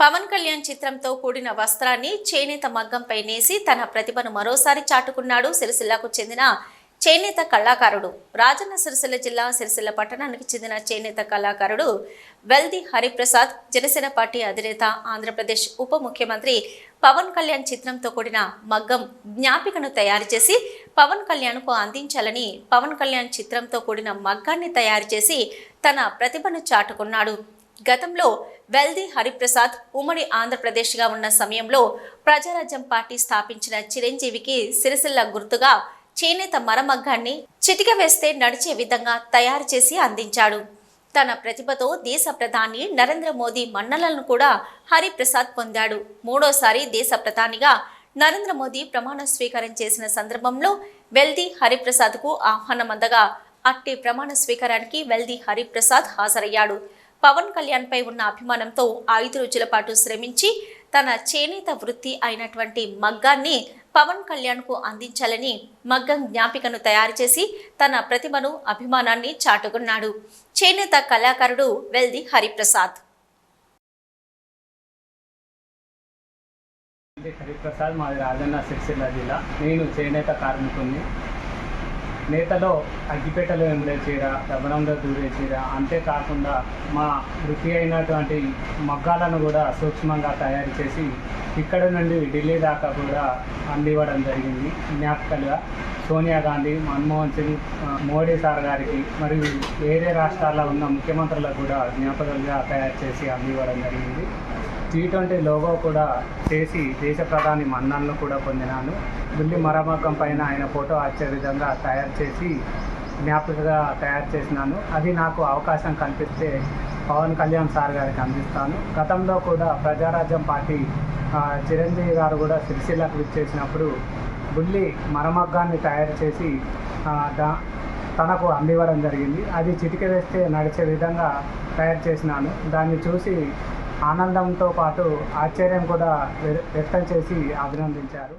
పవన్ కళ్యాణ్ చిత్రంతో కూడిన వస్త్రాన్ని చేనేత మగ్గంపై నేసి తన ప్రతిభను మరోసారి చాటుకున్నాడు సిరిసిల్లకు చెందిన చేనేత కళాకారుడు. రాజన్న సిరిసిల్ల జిల్లా సిరిసిల్ల పట్టణానికి చెందిన చేనేత కళాకారుడు వెల్ది హరిప్రసాద్ జనసేన పార్టీ అధినేత ఆంధ్రప్రదేశ్ ఉప ముఖ్యమంత్రి పవన్ కళ్యాణ్ చిత్రంతో కూడిన మగ్గం జ్ఞాపికను తయారు చేసి పవన్ కళ్యాణ్కు అందించాలని పవన్ కళ్యాణ్ చిత్రంతో కూడిన మగ్గాన్ని తయారు చేసి తన ప్రతిభను చాటుకున్నాడు. గతంలో వెల్ది హరిప్రసాద్ ఉమ్మడి ఆంధ్రప్రదేశ్గా ఉన్న సమయంలో ప్రజారాజ్యం పార్టీ స్థాపించిన చిరంజీవికి సిరిసిల్ల గుర్తుగా చేనేత మరమగ్గాన్ని చిటిక వేస్తే నడిచే విధంగా తయారు చేసి అందించాడు. తన ప్రతిభతో దేశ ప్రధాని నరేంద్ర మోదీ మన్నలను కూడా హరిప్రసాద్ పొందాడు. మూడోసారి దేశ ప్రధానిగా నరేంద్ర మోదీ ప్రమాణ స్వీకారం చేసిన సందర్భంలో వెల్ది హరిప్రసాద్కు ఆహ్వానం అందగా అట్టి ప్రమాణ స్వీకారానికి వెల్ది హరిప్రసాద్ హాజరయ్యాడు. పవన్ కళ్యాణ్పై ఉన్న అభిమానంతో ఐదు రోజుల పాటు శ్రమించి తన చేనేత వృత్తి అయినటువంటి మగ్గాన్ని పవన్ కళ్యాణ్కు అందించాలని మగ్గం జ్ఞాపికను తయారు చేసి తన ప్రతిభను అభిమానాన్ని చాటుకున్నాడు. చేనేత కళాకారుడు వెల్ది హరిప్రసాద్. హరిప్రసాద్ మాది రాజన్న సిరిసిల్ల జిల్లా. నేను చేనేత కార్మికుని నేతలో అగ్గిపేటలో ఎండే చీర దూరేసిరా దూరే చీర అంతేకాకుండా మా వృత్తి అయినటువంటి మగ్గాలను కూడా సూక్ష్మంగా తయారు చేసి ఇక్కడ నుండి ఢిల్లీ దాకా కూడా అందివ్వడం జరిగింది. జ్ఞాపకలుగా సోనియా గాంధీ మన్మోహన్ సింగ్ మోడీ సార్ గారికి మరియు వేరే రాష్ట్రాల్లో ఉన్న ముఖ్యమంత్రులకు కూడా జ్ఞాపకాలుగా తయారు చేసి అందివ్వడం జరిగింది. టీ ట్వంటీ లోగో కూడా చేసి దేశ ప్రధాని మన్నన్లు కూడా పొందినాను. బుల్లి మరమకం పైన ఆయన ఫోటో వచ్చే విధంగా తయారు చేసి జ్ఞాపికగా తయారు చేసినాను. అది నాకు అవకాశం కల్పిస్తే పవన్ కళ్యాణ్ సార్ గారికి అందిస్తాను. గతంలో కూడా ప్రజారాజ్యం పార్టీ చిరంజీవి గారు కూడా సిరిసిల్లకు విచ్చేసినప్పుడు బుల్లి మరమగ్గాన్ని తయారు చేసి దా తనకు అందివ్వడం జరిగింది. అది చిటిక వేస్తే నడిచే విధంగా తయారు చేసినాను. దాన్ని చూసి ఆనందంతో పాటు ఆశ్చర్యం కూడా వ్య- వ్యక్తం చేసి అభినందించారు.